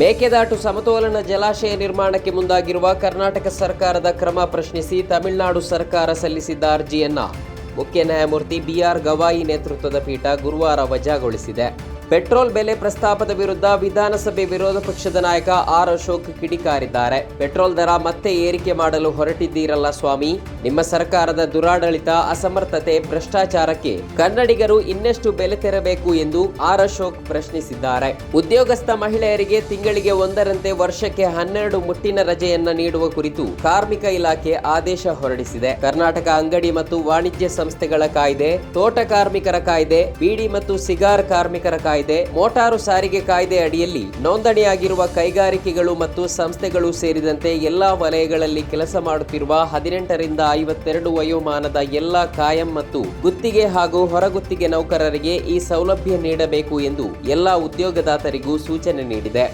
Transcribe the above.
ಮೇಕೆದಾಟು ಸಮತೋಲನ ಜಲಾಶಯ ನಿರ್ಮಾಣಕ್ಕೆ ಮುಂದಾಗಿರುವ ಕರ್ನಾಟಕ ಸರ್ಕಾರದ ಕ್ರಮ ಪ್ರಶ್ನಿಸಿ ತಮಿಳುನಾಡು ಸರ್ಕಾರ ಸಲ್ಲಿಸಿದ್ದ ಅರ್ಜಿಯನ್ನ ಮುಖ್ಯ ನ್ಯಾಯಮೂರ್ತಿ ಬಿಆರ್ ಗವಾಯಿ ನೇತೃತ್ವದ ಪೀಠ ಗುರುವಾರ ವಜಾಗೊಳಿಸಿದೆ. ಪೆಟ್ರೋಲ್ ಬೆಲೆ ಪ್ರಸ್ತಾಪದ ವಿರುದ್ಧ ವಿಧಾನಸಭೆ ವಿರೋಧ ಪಕ್ಷದ ನಾಯಕ ಆರ್ ಅಶೋಕ್ ಕಿಡಿಕಾರಿದ್ದಾರೆ. ಪೆಟ್ರೋಲ್ ದರ ಮತ್ತೆ ಏರಿಕೆ ಮಾಡಲು ಹೊರಟಿದ್ದೀರಲ್ಲ ಸ್ವಾಮಿ. ನಿಮ್ಮ ಸರ್ಕಾರದ ದುರಾಡಳಿತ, ಅಸಮರ್ಥತೆ, ಭ್ರಷ್ಟಾಚಾರಕ್ಕೆ ಕನ್ನಡಿಗರು ಇನ್ನೆಷ್ಟು ಬೆಲೆ ತೆರಬೇಕು ಎಂದು ಆರ್ ಅಶೋಕ್ ಪ್ರಶ್ನಿಸಿದ್ದಾರೆ. ಉದ್ಯೋಗಸ್ಥ ಮಹಿಳೆಯರಿಗೆ ತಿಂಗಳಿಗೆ ಒಂದರಂತೆ ವರ್ಷಕ್ಕೆ ಹನ್ನೆರಡು ಮುಟ್ಟಿನ ರಜೆಯನ್ನ ನೀಡುವ ಕುರಿತು ಕಾರ್ಮಿಕ ಇಲಾಖೆ ಆದೇಶ ಹೊರಡಿಸಿದೆ. ಕರ್ನಾಟಕ ಅಂಗಡಿ ಮತ್ತು ವಾಣಿಜ್ಯ ಸಂಸ್ಥೆಗಳ ಕಾಯ್ದೆ, ತೋಟ ಕಾರ್ಮಿಕರ ಕಾಯ್ದೆ, ಬೀಡಿ ಮತ್ತು ಸಿಗಾರ್ ಕಾರ್ಮಿಕರ ಕಾಯ್ದೆ ಮೋಟಾರು ಸಾರಿಗೆ ಕಾಯ್ದೆ ಅಡಿಯಲ್ಲಿ ನೋಂದಣಿಯಾಗಿರುವ ಕೈಗಾರಿಕೆಗಳು ಮತ್ತು ಸಂಸ್ಥೆಗಳು ಸೇರಿದಂತೆ ಎಲ್ಲಾ ವಲಯಗಳಲ್ಲಿ ಕೆಲಸ ಮಾಡುತ್ತಿರುವ ಹದಿನೆಂಟರಿಂದ ಐವತ್ತೆರಡು ವಯೋಮಾನದ ಎಲ್ಲಾ ಕಾಯಂ ಮತ್ತು ಗುತ್ತಿಗೆ ಹಾಗೂ ಹೊರಗುತ್ತಿಗೆ ನೌಕರರಿಗೆ ಈ ಸೌಲಭ್ಯ ನೀಡಬೇಕು ಎಂದು ಎಲ್ಲಾ ಉದ್ಯೋಗದಾತರಿಗೂ ಸೂಚನೆ ನೀಡಿದೆ.